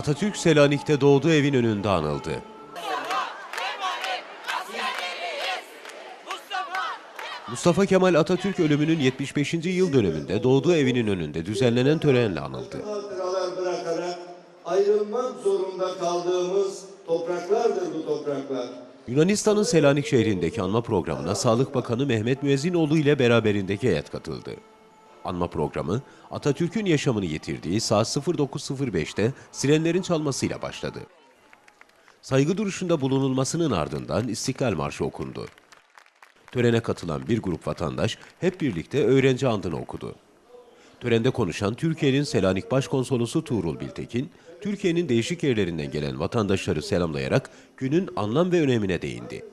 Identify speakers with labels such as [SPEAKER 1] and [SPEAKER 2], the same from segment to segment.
[SPEAKER 1] Atatürk Selanik'te doğduğu evin önünde anıldı. Mustafa Kemal Atatürk ölümünün 75. yıl dönümünde doğduğu evinin önünde düzenlenen törenle anıldı.
[SPEAKER 2] ayrılmak zorunda kaldığımız topraklardır bu topraklar.
[SPEAKER 1] Yunanistan'ın Selanik şehrindeki anma programına Sağlık Bakanı Mehmet Müezzinoğlu ile beraberindeki heyet katıldı. Anma programı Atatürk'ün yaşamını yitirdiği saat 09.05'te sirenlerin çalmasıyla başladı. Saygı duruşunda bulunulmasının ardından İstiklal Marşı okundu. Törene katılan bir grup vatandaş hep birlikte öğrenci andını okudu. Törende konuşan Türkiye'nin Selanik Başkonsolosu Tuğrul Biltekin, Türkiye'nin değişik yerlerinden gelen vatandaşları selamlayarak günün anlam ve önemine değindi.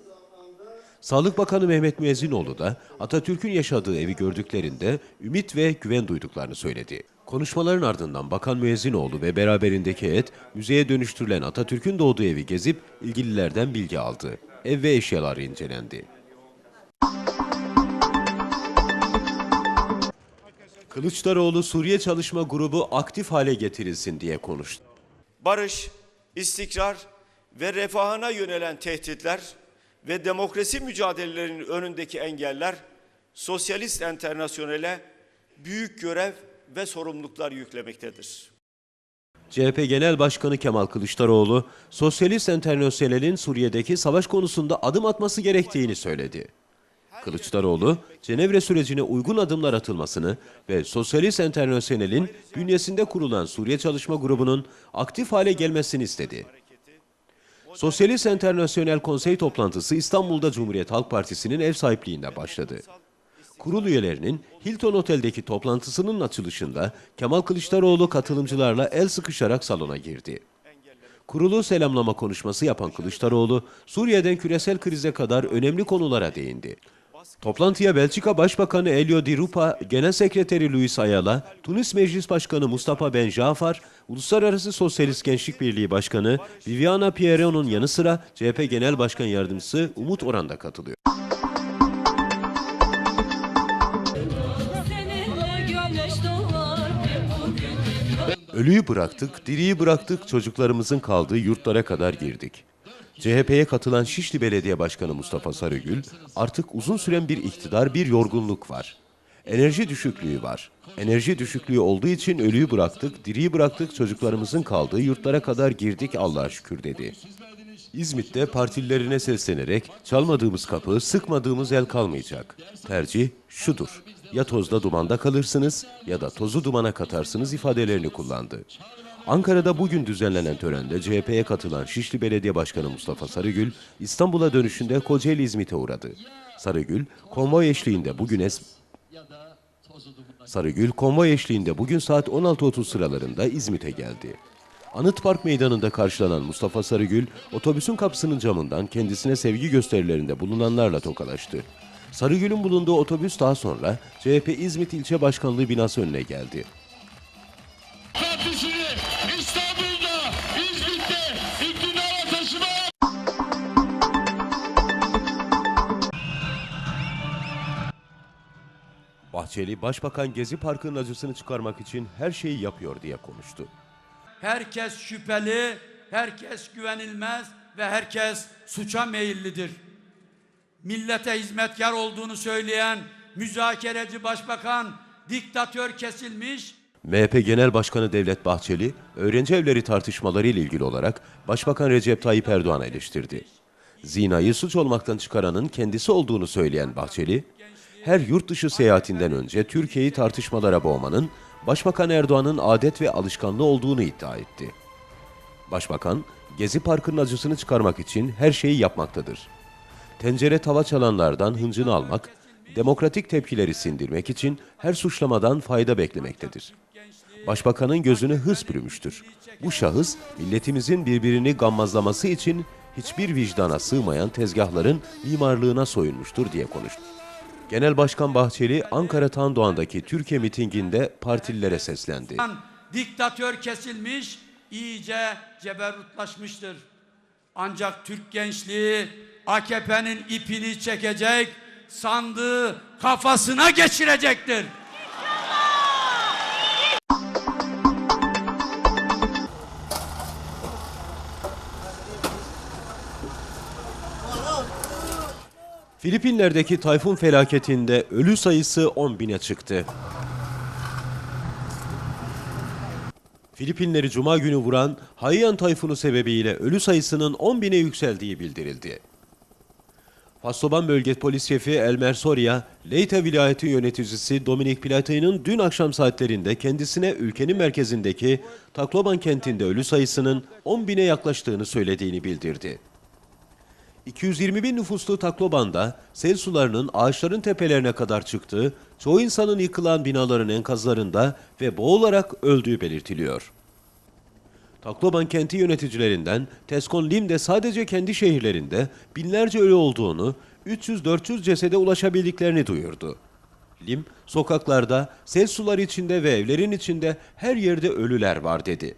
[SPEAKER 1] Sağlık Bakanı Mehmet Müezzinoğlu da Atatürk'ün yaşadığı evi gördüklerinde ümit ve güven duyduklarını söyledi. Konuşmaların ardından Bakan Müezzinoğlu ve beraberindeki heyet müzeye dönüştürülen Atatürk'ün doğduğu evi gezip ilgililerden bilgi aldı. Ev ve eşyaları incelendi. Kılıçdaroğlu Suriye Çalışma Grubu aktif hale getirilsin diye konuştu.
[SPEAKER 3] barış, istikrar ve refahına yönelen tehditler ve demokrasi mücadelelerinin önündeki engeller Sosyalist Enternasyonel'e büyük görev ve sorumluluklar yüklemektedir.
[SPEAKER 1] CHP Genel Başkanı Kemal Kılıçdaroğlu, Sosyalist Enternasyonel'in Suriye'deki savaş konusunda adım atması gerektiğini söyledi. Kılıçdaroğlu, Cenevre sürecine uygun adımlar atılmasını ve Sosyalist Enternasyonel'in bünyesinde kurulan Suriye Çalışma Grubu'nun aktif hale gelmesini istedi. Sosyalist Enternasyonel Konsey toplantısı İstanbul'da Cumhuriyet Halk Partisi'nin ev sahipliğinde başladı. Kurul üyelerinin Hilton Otel'deki toplantısının açılışında Kemal Kılıçdaroğlu katılımcılarla el sıkışarak salona girdi. Kurulu selamlama konuşması yapan Kılıçdaroğlu, Suriye'den küresel krize kadar önemli konulara değindi. Toplantıya Belçika Başbakanı Elio Di Rupa, Genel Sekreteri Luis Ayala, Tunis Meclis Başkanı Mustafa Ben Jafar, Uluslararası Sosyalist Gençlik Birliği Başkanı Viviana Piero'nun yanı sıra CHP Genel Başkan Yardımcısı Umut Oran da katılıyor. Ölüyü bıraktık, diriyi bıraktık, çocuklarımızın kaldığı yurtlara kadar girdik. CHP'ye katılan Şişli Belediye Başkanı Mustafa Sarıgül, artık uzun süren bir iktidar, bir yorgunluk var. Enerji düşüklüğü var. Enerji düşüklüğü olduğu için ölüyü bıraktık, diriyi bıraktık, çocuklarımızın kaldığı yurtlara kadar girdik Allah'a şükür dedi. İzmit'te partililerine seslenerek çalmadığımız kapı, sıkmadığımız el kalmayacak. Tercih şudur. Ya tozda dumanda kalırsınız ya da tozu dumana katarsınız ifadelerini kullandı. Ankara'da bugün düzenlenen törende CHP'ye katılan Şişli Belediye Başkanı Mustafa Sarıgül, İstanbul'a dönüşünde Kocaeli İzmit'e uğradı. Sarıgül, konvoy eşliğinde bugün es Sarıgül, konvoy eşliğinde bugün saat 16.30 sıralarında İzmit'e geldi. Anıt Park Meydanı'nda karşılanan Mustafa Sarıgül, otobüsün kapısının camından kendisine sevgi gösterilerinde bulunanlarla tokalaştı. Sarıgül'ün bulunduğu otobüs daha sonra CHP İzmit İlçe Başkanlığı binası önüne geldi. Bahçeli, Başbakan Gezi Parkı'nın acısını çıkarmak için her şeyi yapıyor diye konuştu.
[SPEAKER 4] Herkes şüpheli, herkes güvenilmez ve herkes suça meyillidir. Millete hizmetkar olduğunu söyleyen müzakereci başbakan diktatör kesilmiş,
[SPEAKER 1] MHP Genel Başkanı Devlet Bahçeli, öğrenci evleri tartışmaları ile ilgili olarak Başbakan Recep Tayyip Erdoğan'ı eleştirdi. Zinayı suç olmaktan çıkaranın kendisi olduğunu söyleyen Bahçeli, her yurt dışı seyahatinden önce Türkiye'yi tartışmalara boğmanın Başbakan Erdoğan'ın adet ve alışkanlığı olduğunu iddia etti. Başbakan, Gezi Parkı'nın acısını çıkarmak için her şeyi yapmaktadır. Tencere tava çalanlardan hıncını almak, demokratik tepkileri sindirmek için her suçlamadan fayda beklemektedir. Başbakanın gözünü hırs bürümüştür. Bu şahıs, milletimizin birbirini gammazlaması için hiçbir vicdana sığmayan tezgahların mimarlığına soyunmuştur diye konuştu. Genel Başkan Bahçeli, Ankara Tandoğan'daki Türkiye mitinginde partililere seslendi.
[SPEAKER 4] diktatör kesilmiş, iyice ceberrutlaşmıştır. Ancak Türk gençliği AKP'nin ipini çekecek, sandığı kafasına geçirecektir.
[SPEAKER 1] Filipinler'deki tayfun felaketinde ölü sayısı 10 bine çıktı. Filipinleri cuma günü vuran Haiyan tayfunu sebebiyle ölü sayısının 10 bine yükseldiği bildirildi. Fastoban Bölge Polis Şefi Elmer Soria, Leyte vilayeti yöneticisi Dominik Platay'ın dün akşam saatlerinde kendisine ülkenin merkezindeki Tacloban kentinde ölü sayısının 10 bine yaklaştığını söylediğini bildirdi. 220 bin nüfuslu Tacloban'da sel sularının ağaçların tepelerine kadar çıktığı, çoğu insanın yıkılan binaların enkazlarında ve boğularak öldüğü belirtiliyor. Tacloban kenti yöneticilerinden Teskon Lim de sadece kendi şehirlerinde binlerce ölü olduğunu, 300-400 cesede ulaşabildiklerini duyurdu. Lim, sokaklarda, sel suları içinde ve evlerin içinde her yerde ölüler var dedi.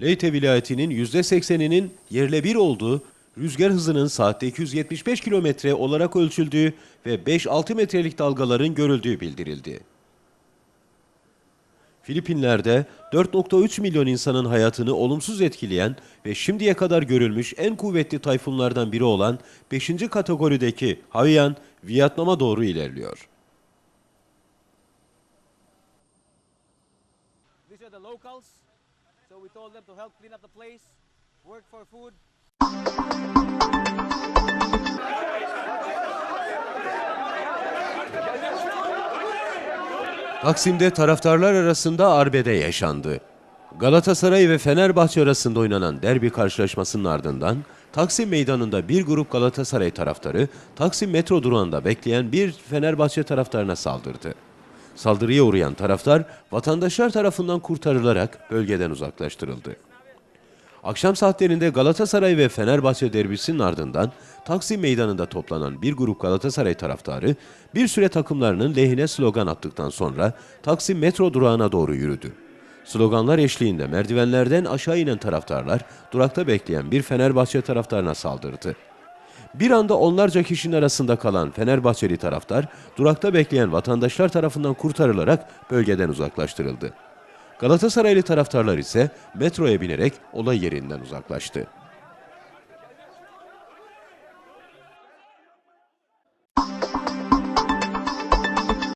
[SPEAKER 1] Leyte vilayetinin %80'inin yerle bir olduğu, rüzgar hızının saatte 275 kilometre olarak ölçüldüğü ve 5-6 metrelik dalgaların görüldüğü bildirildi. Filipinler'de 4.3 milyon insanın hayatını olumsuz etkileyen ve şimdiye kadar görülmüş en kuvvetli tayfunlardan biri olan 5. kategorideki Haiyan, Vietnam'a doğru ilerliyor.
[SPEAKER 5] These are the locals. So we told them to help clean up the place, work for food.
[SPEAKER 1] Taksim'de taraftarlar arasında arbede yaşandı. Galatasaray ve Fenerbahçe arasında oynanan derbi karşılaşmasının ardından Taksim Meydanı'nda bir grup Galatasaray taraftarı Taksim metro durağında bekleyen bir Fenerbahçe taraftarına saldırdı. Saldırıya uğrayan taraftar vatandaşlar tarafından kurtarılarak bölgeden uzaklaştırıldı. Akşam saatlerinde Galatasaray ve Fenerbahçe derbisinin ardından Taksim Meydanı'nda toplanan bir grup Galatasaray taraftarı bir süre takımlarının lehine slogan attıktan sonra Taksim metro durağına doğru yürüdü. Sloganlar eşliğinde merdivenlerden aşağı inen taraftarlar durakta bekleyen bir Fenerbahçe taraftarına saldırdı. Bir anda onlarca kişinin arasında kalan Fenerbahçeli taraftar durakta bekleyen vatandaşlar tarafından kurtarılarak bölgeden uzaklaştırıldı. Galatasaraylı taraftarlar ise metroya binerek olay yerinden uzaklaştı.